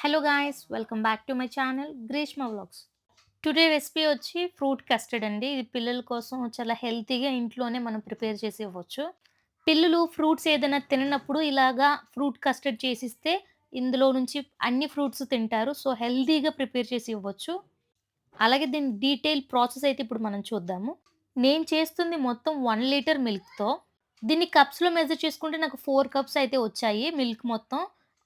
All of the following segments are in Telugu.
Hello guys welcome back to my channel Greeshma vlogs today recipe వచ్చి ఫ్రూట్ కస్టర్డ్ అండి. ఇది పిల్లల కోసం చాలా హెల్తీగా ఇంట్లోనే మనం ప్రిపేర్ చేసి ఇవ్వచ్చు పిల్లలు ఫ్రూట్స్ ఏదైనా తిననప్పుడు ఇలాగా ఫ్రూట్ కస్టర్డ్ చేసిస్తే ఇందులో నుంచి అన్ని ఫ్రూట్స్ తింటారు. సో హెల్తీగా ప్రిపేర్ చేసి ఇవ్వచ్చు అలాగే దీని డీటెయిల్ ప్రాసెస్ అయితే ఇప్పుడు మనం చూద్దాము. నేను చేస్తుంది మొత్తం వన్ లీటర్ మిల్క్తో దీన్ని కప్స్లో మెజర్ చేసుకుంటే నాకు ఫోర్ కప్స్ అయితే వచ్చాయి మిల్క్ మొత్తం.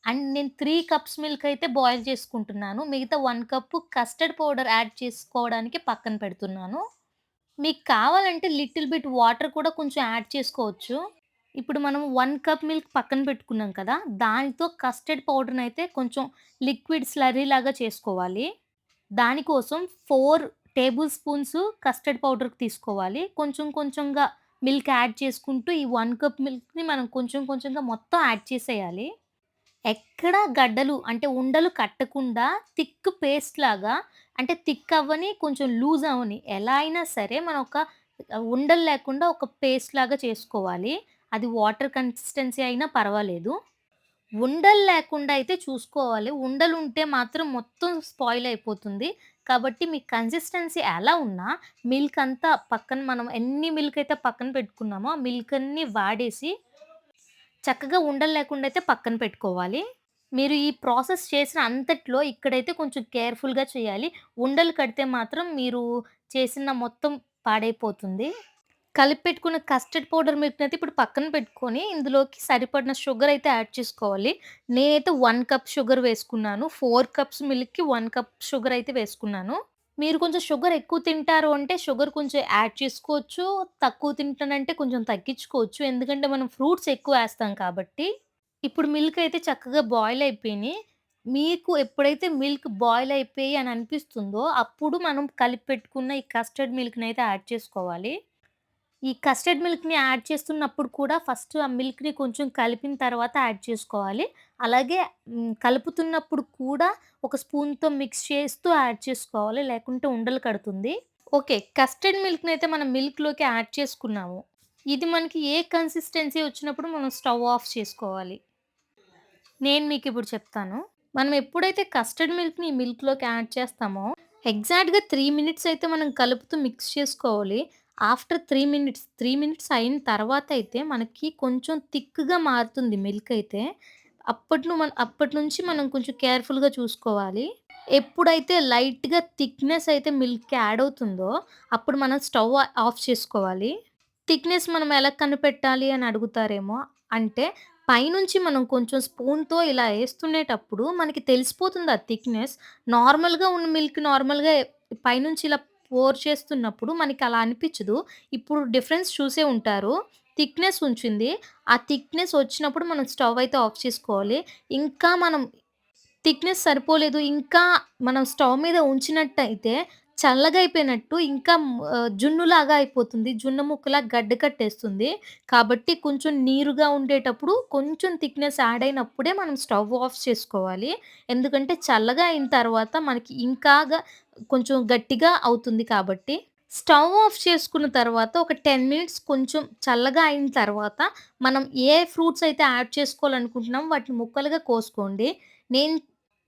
అండ్ నేను త్రీ కప్స్ మిల్క్ అయితే బాయిల్ చేసుకుంటున్నాను. మిగతా one cup custard powder add చేసుకోవడానికి పక్కన పెడుతున్నాను. మీకు కావాలంటే లిటిల్ బిట్ వాటర్ కూడా కొంచెం యాడ్ చేసుకోవచ్చు. ఇప్పుడు మనం వన్ కప్ మిల్క్ పక్కన పెట్టుకున్నాం కదా దానితో కస్టర్డ్ పౌడర్ని అయితే కొంచెం లిక్విడ్ స్లరీ లాగా చేసుకోవాలి. దానికోసం four table spoons custard powder తీసుకోవాలి. కొంచెం కొంచెంగా మిల్క్ యాడ్ చేసుకుంటూ ఈ వన్ కప్ మిల్క్ని మనం కొంచెం కొంచెంగా మొత్తం యాడ్ చేసేయాలి. ఎక్కడ గడ్డలు అంటే ఉండలు కట్టకుండా థిక్ పేస్ట్ లాగా అంటే థిక్ అవ్వని కొంచెం లూజ్ అవ్వని ఎలా అయినా సరే మనం ఒక ఉండలు లేకుండా ఒక పేస్ట్ లాగా చేసుకోవాలి. అది వాటర్ కన్సిస్టెన్సీ అయినా పర్వాలేదు. ఉండలు లేకుండా అయితే చూసుకోవాలి. ఉండలు ఉంటే మాత్రం మొత్తం స్పాయిల్ అయిపోతుంది. కాబట్టి మీ కన్సిస్టెన్సీ ఎలా ఉన్నా మిల్క్ అంతా పక్కన మనం ఎన్ని మిల్క్ అయితే పక్కన పెట్టుకున్నామో ఆ మిల్క్ అన్ని వాడేసి చక్కగా ఉండలు లేకుండా అయితే పక్కన పెట్టుకోవాలి. మీరు ఈ ప్రాసెస్ చేసిన అంతట్లో ఇక్కడైతే కొంచెం కేర్ఫుల్గా చేయాలి. ఉండలు కడితే మాత్రం మీరు చేసిన మొత్తం పాడైపోతుంది. కలిపి పెట్టుకున్న కస్టర్డ్ పౌడర్ మిల్క్ని అయితే ఇప్పుడు పక్కన పెట్టుకొని ఇందులోకి సరిపడిన షుగర్ అయితే యాడ్ చేసుకోవాలి. నేనైతే వన్ కప్ షుగర్ వేసుకున్నాను. ఫోర్ కప్స్ మిల్క్కి వన్ కప్ షుగర్ అయితే వేసుకున్నాను. మీరు కొంచెం షుగర్ ఎక్కువ తింటారు అంటే షుగర్ కొంచెం యాడ్ చేసుకోవచ్చు తక్కువ తింటానంటే కొంచెం తగ్గించుకోవచ్చు. ఎందుకంటే మనం ఫ్రూట్స్ ఎక్కువ వేస్తాం కాబట్టి. ఇప్పుడు మిల్క్ అయితే చక్కగా బాయిల్ అయిపోయినాయి. మీకు ఎప్పుడైతే మిల్క్ బాయిల్ అయిపోయి అని అనిపిస్తుందో అప్పుడు మనం కలిపి పెట్టుకున్న ఈ కస్టర్డ్ మిల్క్ని అయితే యాడ్ చేసుకోవాలి. ఈ కస్టర్డ్ మిల్క్‌ని యాడ్ చేస్తున్నప్పుడు కూడా ఫస్ట్ ఆ మిల్క్‌ని కొంచెం కలిపిన తర్వాత యాడ్ చేసుకోవాలి. అలాగే కలుపుతున్నప్పుడు కూడా ఒక స్పూన్‌తో మిక్స్ చేస్తూ యాడ్ చేసుకోవాలి. లేకుంటే ఉండలు కడుతుంది. ఓకే. కస్టర్డ్ మిల్క్ని అయితే మనం మిల్క్‌లోకి యాడ్ చేసుకున్నాము. ఇది మనకి ఏ కన్సిస్టెన్సీ వచ్చినప్పుడు మనం స్టవ్ ఆఫ్ చేసుకోవాలి. నేను మీకు ఇప్పుడు చెప్తాను. మనం ఎప్పుడైతే కస్టర్డ్ మిల్క్‌ని మిల్క్‌లోకి యాడ్ చేస్తామో ఎగ్జాక్ట్‌గా త్రీ మినిట్స్ అయితే మనం కలుపుతూ మిక్స్ చేసుకోవాలి. ఆఫ్టర్ 3 మినిట్స్ 3 మినిట్స్ అయిన తర్వాత అయితే మనకి కొంచెం థిక్‌గా మారుతుంది మిల్క్ అయితే. అప్పట్లో మన అప్పటి నుంచి మనం కొంచెం కేర్‌ఫుల్‌గా చూసుకోవాలి. ఎప్పుడైతే లైట్‌గా థిక్‌నెస్ అయితే మిల్క్‌కి యాడ్ అవుతుందో అప్పుడు మనం స్టవ్ ఆఫ్ చేసుకోవాలి. థిక్‌నెస్ మనం ఎలా కనిపెట్టాలి అని అడుగుతారేమో! అంటే పైనుంచి మనం కొంచెం స్పూన్‌తో ఇలా ఏస్తునేటప్పుడు మనకి తెలిసిపోతుంది ఆ థిక్‌నెస్. నార్మల్‌గా ఉన్న మిల్క్ నార్మల్‌గా పైనుంచి ఇలా పోర్ చేస్తున్నప్పుడు మనకి అలా అనిపించదు. ఇప్పుడు డిఫరెన్స్ చూసే ఉంటారు. థిక్‌నెస్ ఉంచింది. ఆ థిక్‌నెస్ వచ్చినప్పుడు మనం స్టవ్ అయితే ఆఫ్ చేసుకోవాలి. ఇంకా మనం థిక్‌నెస్ సరిపోలేదు. ఇంకా మనం స్టవ్ మీద ఉంచినట్టయితే చల్లగా అయిపోయినట్టు ఇంకా ఆహ్, జున్నులాగా అయిపోతుంది. జున్ను ముక్కలా గడ్డ కట్టేస్తుంది. కాబట్టి కొంచెం నీరుగా ఉండేటప్పుడు కొంచెం థిక్‌నెస్ యాడ్ అయినప్పుడే మనం స్టవ్ ఆఫ్ చేసుకోవాలి. ఎందుకంటే చల్లగా అయిన తర్వాత మనకి ఇంకాగా కొంచెం గట్టిగా అవుతుంది కాబట్టి. స్టవ్ ఆఫ్ చేసుకున్న తర్వాత ఒక 10 మినిట్స్ కొంచెం చల్లగా అయిన తర్వాత మనం ఏ ఫ్రూట్స్ అయితే యాడ్ చేసుకోవాలనుకుంటున్నామో వాటిని ముక్కలుగా కోసుకోండి. నేను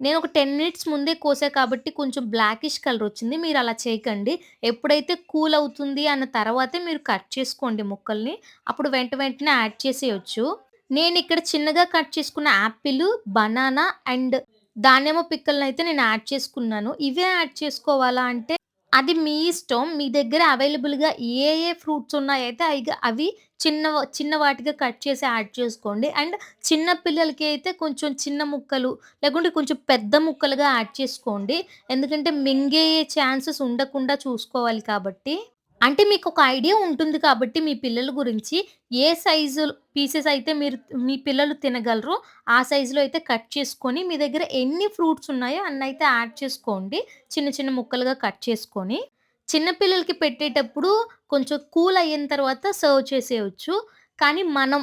నేను ఒక 10 మినిట్స్ ముందే కోసా కాబట్టి కొంచెం బ్లాకిష్ కలర్ వచ్చింది. మీరు అలా చేయకండి. ఎప్పుడైతే కూల్ అవుతుంది అన్న తర్వాతే మీరు కట్ చేసుకోండి ముక్కల్ని. అప్పుడు వెంట వెంటనే యాడ్ చేసేయచ్చు నేను ఇక్కడ చిన్నగా కట్ చేసుకున్న యాపిల్, బనానా అండ్ దానిమ్మ పిక్కలనైతే నేను యాడ్ చేసుకున్నాను. ఇవే యాడ్ చేసుకోవాలా అంటే అది మీ ఇష్టం. మీ దగ్గర అవైలబుల్‌గా ఏ ఏ ఫ్రూట్స్ ఉన్నాయైతే అయిగ అవి చిన్న చిన్న వాటిగా కట్ చేసి యాడ్ చేసుకోండి. అండ్ చిన్న పిల్లలకి అయితే కొంచెం చిన్న ముక్కలు లేకుంటే కొంచెం పెద్ద ముక్కలుగా యాడ్ చేసుకోండి. ఎందుకంటే మింగే ఛాన్సెస్ ఉండకుండా చూసుకోవాలి కాబట్టి. అంటే మీకు ఒక ఐడియా ఉంటుంది కాబట్టి మీ పిల్లల గురించి ఏ సైజు పీసెస్ అయితే మీరు మీ పిల్లలు తినగలరో ఆ సైజులో అయితే కట్ చేసుకొని మీ దగ్గర ఎన్ని ఫ్రూట్స్ ఉన్నాయో అన్నయితే యాడ్ చేసుకోండి. చిన్న చిన్న ముక్కలుగా కట్ చేసుకొని. చిన్నపిల్లలకి పెట్టేటప్పుడు కొంచెం కూల్ అయిన తర్వాత సర్వ్ చేసేయచ్చు కానీ మనం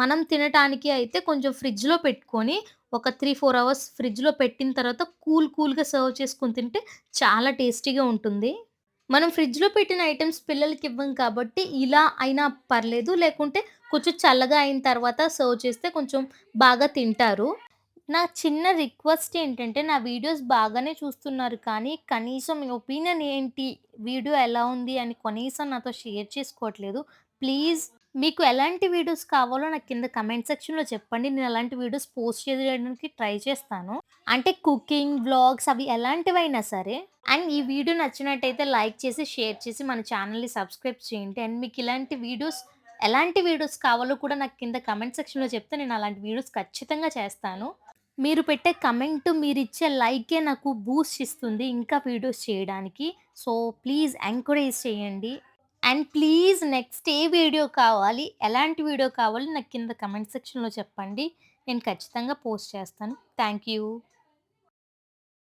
మనం తినటానికి అయితే కొంచెం ఫ్రిడ్జ్‌లో పెట్టుకొని ఒక 3, 4 అవర్స్ ఫ్రిడ్జ్‌లో పెట్టిన తర్వాత కూల్ కూల్‌గా సర్వ్ చేసుకొని తింటే చాలా టేస్టీగా ఉంటుంది. మనం ఫ్రిడ్జ్‌లో పెట్టిన ఐటమ్స్ పిల్లలకి ఇవ్వం కాబట్టి ఇలా అయినా పర్లేదు. లేకుంటే కొంచెం చల్లగా అయిన తర్వాత సర్వ్ చేస్తే కొంచెం బాగా తింటారు. నా చిన్న రిక్వెస్ట్ ఏంటంటే, నా వీడియోస్ బాగానే చూస్తున్నారు కానీ, కనీసం మీ ఒపీనియన్ ఏంటి? వీడియో ఎలా ఉంది? అని కనీసం నాతో షేర్ చేసుకోవట్లేదు. ప్లీజ్ మీకు ఎలాంటి వీడియోస్ కావాలో నాకు కింద కమెంట్ సెక్షన్‌లో చెప్పండి. నేను అలాంటి వీడియోస్ పోస్ట్ చేయడానికి ట్రై చేస్తాను. అంటే కుకింగ్, వ్లాగ్స్ అవి ఎలాంటివైనా సరే. అండ్ ఈ వీడియో నచ్చినట్టయితే లైక్ చేసి, షేర్ చేసి మన ఛానల్ని సబ్స్క్రైబ్ చేయండి. అండ్ మీకు ఇలాంటి వీడియోస్ ఎలాంటి వీడియోస్ కావాలో కూడా నాకు కింద కమెంట్ సెక్షన్‌లో చెప్తే నేను అలాంటి వీడియోస్ ఖచ్చితంగా చేస్తాను. మీరు పెట్టే కమెంట్, మీరిచ్చే లైకే నాకు బూస్ట్ ఇస్తుంది ఇంకా వీడియోస్ చేయడానికి. సో, ప్లీజ్ ఎంకరేజ్ చేయండి. And please next a video కావాలి? ఎలాంటి వీడియో కావాలి? నాకు కింద కమెంట్ సెక్షన్‌లో చెప్పండి. నేను ఖచ్చితంగా పోస్ట్ చేస్తాను. Thank you.